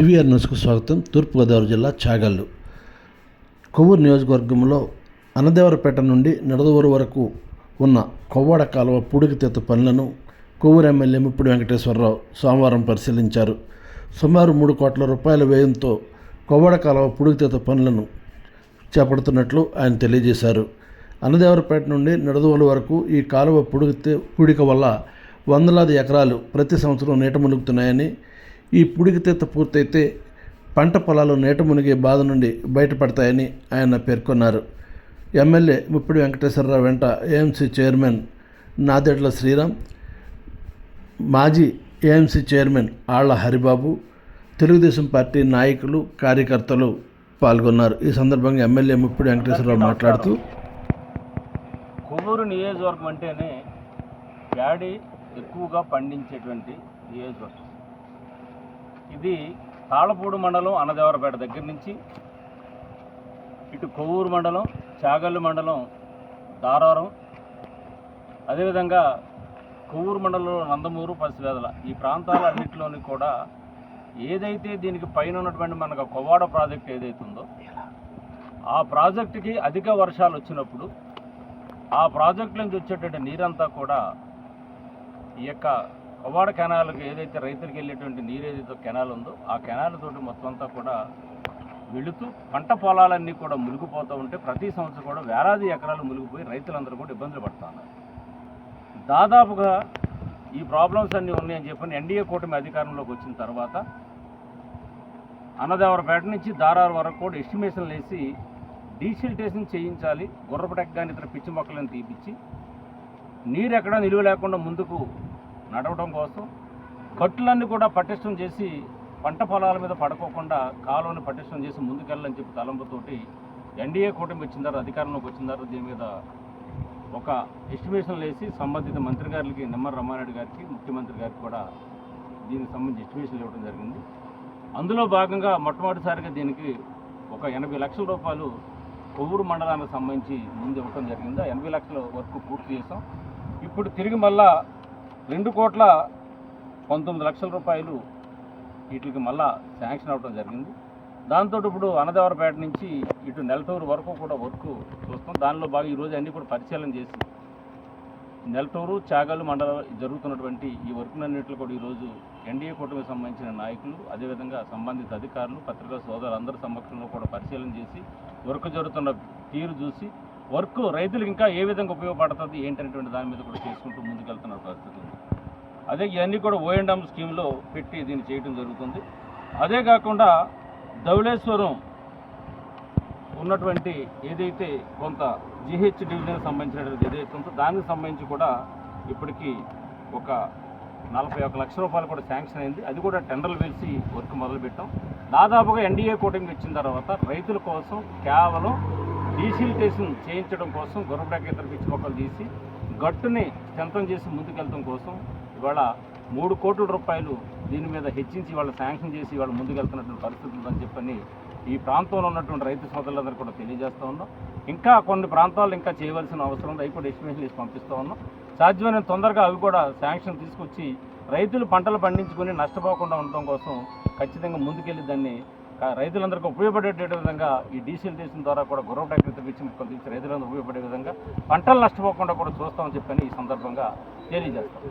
CVR న్యూస్కు స్వాగతం. తూర్పుగోదావరి జిల్లా చాగల్లు. కొవ్వూరు నియోజకవర్గంలో అన్నదేవరపేట నుండి నడదవూరు వరకు ఉన్న కొవ్వాడ కాలువ పూడికతీత పనులను కొవ్వూరు ఎమ్మెల్యే ముప్పుడు వెంకటేశ్వరరావు సోమవారం పరిశీలించారు. సుమారు మూడు కోట్ల రూపాయల వ్యయంతో కొవ్వాడ కాలువ పూడికతీత పనులను చేపడుతున్నట్లు ఆయన తెలియజేశారు. అన్నదేవరపేట నుండి నిడదవోలు వరకు ఈ కాలువ పుడిగితే పూడిక వల్ల వందలాది ఎకరాలు ప్రతి సంవత్సరం నీట మునుగుతున్నాయని ఈ పుడికితీత పూర్తయితే పంట పొలాలు నీట మునిగే బాధ నుండి బయటపడతాయని ఆయన పేర్కొన్నారు. ఎమ్మెల్యే ముప్పిడి వెంకటేశ్వరరావు వెంట ఏఎంసీ చైర్మన్ నాదెడ్ల శ్రీరామ్ మాజీ ఏఎంసీ చైర్మన్ ఆళ్ళ హరిబాబు తెలుగుదేశం పార్టీ నాయకులు కార్యకర్తలు పాల్గొన్నారు. ఈ సందర్భంగా ఎమ్మెల్యే ముప్పిడి వెంకటేశ్వరరావు మాట్లాడుతూ కొవ్వూరు నియోజకవర్గం అంటేనే ప్యాడీ ఎక్కువగా పండించేటువంటి నియోజకవర్గం. ఇది తాళపూడి మండలం అన్నదేవరపేట దగ్గర నుంచి ఇటు కొవ్వూరు మండలం చాగల్లు మండలం దారారం అదేవిధంగా కొవ్వూరు మండలంలో నందమూరు పసివేదల. ఈ ప్రాంతాలన్నింటిలోని కూడా ఏదైతే దీనికి పైన ఉన్నటువంటి మనకు కొవ్వాడ ప్రాజెక్ట్ ఏదైతే ఉందో ఆ ప్రాజెక్టుకి అధిక వర్షాలు వచ్చినప్పుడు ఆ ప్రాజెక్ట్ నుంచి వచ్చేటువంటి నీరంతా కూడా ఈ యొక్క కొవ్వాడ కెనాల్కి ఏదైతే రైతులకు వెళ్ళేటువంటి నీరు ఏదైతే కెనాల్ ఉందో ఆ కెనాల్ తోటి మొత్తం అంతా కూడా వెళుతూ పంట పొలాలన్నీ కూడా మునిగిపోతూ ఉంటే ప్రతి సంవత్సరం కూడా వేలాది ఎకరాలు మునిగిపోయి రైతులందరూ కూడా ఇబ్బందులు పడుతున్నారు దాదాపుగా ఈ ప్రాబ్లమ్స్ అన్నీ ఉన్నాయని చెప్పని ఎన్డీఏ కూటమి అధికారంలోకి వచ్చిన తర్వాత అన్నదేవరపేట నుంచి దారారు వరకు కూడా ఎస్టిమేషన్లు వేసి డీసిల్టేషన్ చేయించాలి గుర్రపటెక్ కానీ ఇతర పిచ్చి మొక్కలను తీపిచ్చి నీరు ఎక్కడ నిలువ లేకుండా ముందుకు నడవడం కోసం కట్టులన్నీ కూడా పటిష్టం చేసి పంట పొలాల మీద పడుకోకుండా కాలువని పటిష్టం చేసి ముందుకెళ్ళాలని చెప్పి తలంపుతోటి ఎన్డీఏ కూటమి వచ్చిన తర్వాత అధికారంలోకి వచ్చిన తర్వాత దీని మీద ఒక ఎస్టిమేషన్ వేసి సంబంధిత మంత్రి గారికి నిమ్మర రమారెడ్డి గారికి ముఖ్యమంత్రి గారికి కూడా దీనికి సంబంధించి ఎస్టిమేషన్లు ఇవ్వడం జరిగింది. అందులో భాగంగా మొట్టమొదటిసారిగా దీనికి ఒక ఎనభై లక్షల రూపాయలు కొవ్వూరు మండలానికి సంబంధించి ముందు ఇవ్వడం జరిగింది. ఎనభై లక్షల వరకు పూర్తి చేసాం ఇప్పుడు తిరిగి మళ్ళా రెండు కోట్ల పంతొమ్మిది లక్షల రూపాయలు వీటికి మళ్ళా శాంక్షన్ అవ్వడం జరిగింది. దాంతో ఇప్పుడు అన్నదేవరపేట నుంచి ఇటు నెలటూరు వరకు కూడా వర్క్ చూస్తాం. దానిలో బాగా ఈరోజు అన్నీ కూడా పరిశీలన చేసి నెలటూరు చాగలు మండలం జరుగుతున్నటువంటి ఈ వర్క్లన్నింటిలో కూడా ఈరోజు ఎన్డీఏ కూటమికి సంబంధించిన నాయకులు అదేవిధంగా సంబంధిత అధికారులు పత్రికా సోదరులు అందరి సమక్షంలో కూడా పరిశీలన చేసి వర్క్ జరుగుతున్న తీరు చూసి వర్క్ రైతులకు ఇంకా ఏ విధంగా ఉపయోగపడుతుంది ఏంటనేటువంటి దాని మీద కూడా చేసుకుంటూ ముందుకెళ్తున్న పరిస్థితి ఉంది. అదే ఇవన్నీ కూడా ఓఎండ్ఎం స్కీమ్లో పెట్టి దీన్ని చేయడం జరుగుతుంది. అదే కాకుండా ధవళేశ్వరం ఉన్నటువంటి ఏదైతే కొంత జిహెచ్ డివిజన్కి సంబంధించినటువంటి ఏదైతే ఉందో దానికి సంబంధించి కూడా ఇప్పటికీ ఒక నలభై ఒక లక్ష రూపాయలు కూడా శాంక్షన్ అయింది. అది కూడా టెండర్లు వేసి వర్క్ మొదలుపెట్టాం. దాదాపుగా ఎన్డీఏ కూటమి వచ్చిన తర్వాత రైతుల కోసం కేవలం డీసిలిటేషన్ చేయించడం కోసం గొర్రెపడకేతర పిచ్చి మొక్కలు తీసి గట్టుని స్ట్రెంతం చేసి ముందుకెళ్ళడం కోసం ఇవాళ మూడు కోట్ల రూపాయలు దీని మీద హెచ్చించి వాళ్ళు శాంక్షన్ చేసి వాళ్ళు ముందుకెళ్తున్నటువంటి పరిస్థితి ఉందని చెప్పని ఈ ప్రాంతంలో ఉన్నటువంటి రైతు సోదరులందరూ కూడా తెలియజేస్తూ ఉన్నాం. ఇంకా కొన్ని ప్రాంతాలు ఇంకా చేయవలసిన అవసరం ఉంది. అవి కూడా ఎస్టిమేషన్ చేసి పంపిస్తూ ఉన్నాం. సాధ్యమైన తొందరగా అవి కూడా శాంక్షన్ తీసుకొచ్చి రైతులు పంటలు పండించుకొని నష్టపోకుండా ఉండటం కోసం ఖచ్చితంగా ముందుకెళ్ళి దాన్ని రైతులందరికీ ఉపయోగపడేట విధంగా ఈ డీసిల్టేషన్ ద్వారా కూడా గుర్రం ట్రాక్టర్ పిచ్చి తీసి రైతులందరూ ఉపయోగపడే విధంగా పంటలు నష్టపోకుండా కూడా చూస్తామని చెప్పని ఈ సందర్భంగా తెలియజేస్తాం.